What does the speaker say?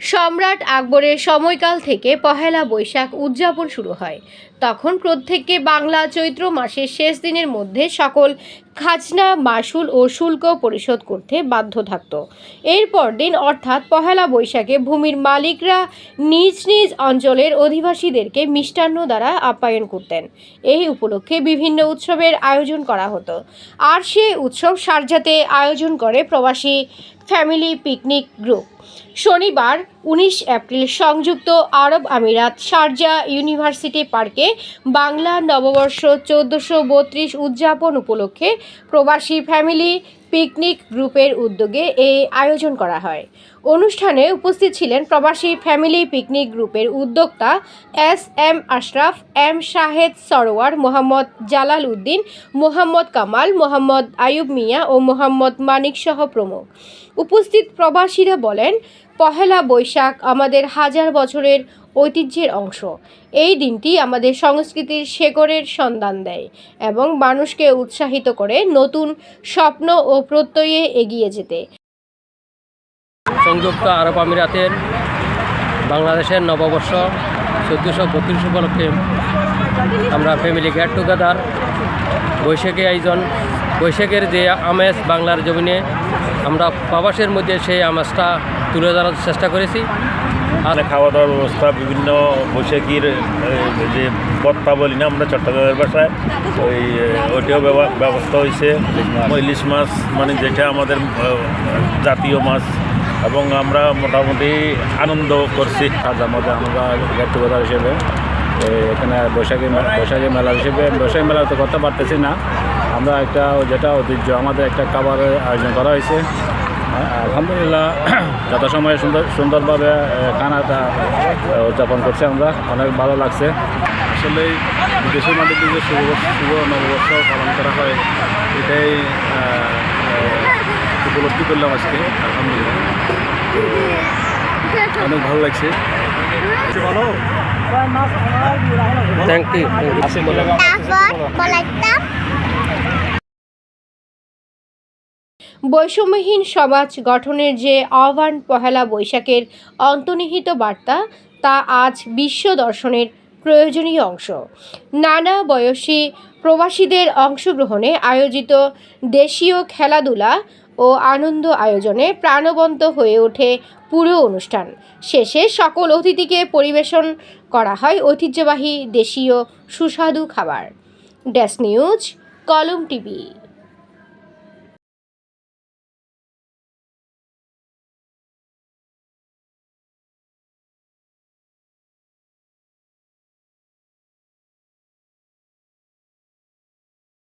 সম্রাট আকবরের সময়কাল থেকে পহেলা বৈশাখ উদযাপন শুরু হয়। তখন প্রত্যেককে বাংলা চৈত্র মাসের শেষ দিনের মধ্যে সকল খাজনা, মাসুল ও শুল্ক পরিশোধ করতে বাধ্য থাকত। এরপর দিন, অর্থাৎ পহেলা বৈশাখে ভূমির মালিকরা নিজ নিজ অঞ্চলের অধিবাসীদেরকে মিষ্টান্ন দ্বারা আপ্যায়ন করতেন। এই উপলক্ষে বিভিন্ন উৎসবের আয়োজন করা হতো। আর সে উৎসব সারজাতে আয়োজন করে প্রবাসী ফ্যামিলি পিকনিক গ্রুপ। শনিবার, উনিশ এপ্রিল, সংযুক্ত আরব আমিরাত শারজা ইউনিভার্সিটি পার্কে বাংলা নববর্ষ চোদ্দোশো বত্রিশ উদযাপন উপলক্ষে প্রবাসী ফ্যামিলি পিকনিক গ্রুপের উদ্যোগে এই আয়োজন করা হয়। অনুষ্ঠানে উপস্থিত ছিলেন প্রবাসী ফ্যামিলি পিকনিক গ্রুপের উদ্যোক্তা S M Ashraf, M Shahed Sarowar, Mohammad Jalal Uddin, Mohammad Kamal, Mohammad Ayub Mia ও মোহাম্মদ মানিক সহ প্রমুখ। উপস্থিত প্রবাসীরা বলেন, পহেলা বৈশাখ আমাদের হাজার বছরের ঐতিহ্যের অংশ। এই দিনটি আমাদের সংস্কৃতির শেকড়ের সন্ধান দেয় এবং মানুষকে উৎসাহিত করে নতুন স্বপ্ন ও প্রত্যয়ে এগিয়ে যেতে। সংযুক্ত আরব আমিরাতের বাংলাদেশের নববর্ষ চোদ্দোশো বত্রিশ উপলক্ষে আমরা ফ্যামিলি গেট টুগেদার বৈশাখী আয়োজন, বৈশাখের যে আমেজ বাংলার জমিনে আমরা প্রবাসের মধ্যে সেই আমেজটা তুলে ধরার চেষ্টা করেছি। আর খাওয়া দাওয়ার ব্যবস্থা, বিভিন্ন বৈশাখীর যে পত্তা বলি না আমরা চট্টগ্রামের ভাষায়, ওই ওইটাও ব্যব- ব্যবস্থা হয়েছে। ইলিশ মাছ মানে যেটা আমাদের জাতীয় মাছ এবং আমরা মোটামুটি আনন্দ করছি। তার মধ্যে আমরা গেট হিসেবে এখানে বৈশাখী বৈশাখী মেলা হিসেবে, বৈশাখী মেলা তো করতে পারতেছি না। আমরা একটা, যেটা ঐতিহ্য, আমাদের একটা খাবারের আয়োজন করা হয়েছে। আলহামদুলিল্লাহ যথাসময়ে সুন্দর সুন্দরভাবে এ, উদযাপন করছি আমরা। অনেক ভালো লাগছে। আসলে বিদেশের মাটিতে যে শুভ শুভ নববর্ষ পালন করা হয় এটাই উপলব্ধি করলাম আজকে। আলহামদুলিল্লাহ। অনেক ভালো লাগছে। থ্যাংক ইউ বৈষম্যহীন সমাজ গঠনের যে আহ্বান পহেলা বৈশাখের অন্তর্নিহিত বার্তা, তা আজ বিশ্ব দর্শনের প্রয়োজনীয় অংশ। নানা বয়সী প্রবাসীদের অংশগ্রহণে আয়োজিত দেশীয় খেলাধুলা ও আনন্দ আয়োজনে প্রাণবন্ত হয়ে ওঠে পুরো অনুষ্ঠান। শেষে সকল অতিথিকে পরিবেশন করা হয় ঐতিহ্যবাহী দেশীয় সুস্বাদু খাবার। Dash news, Kalam TV.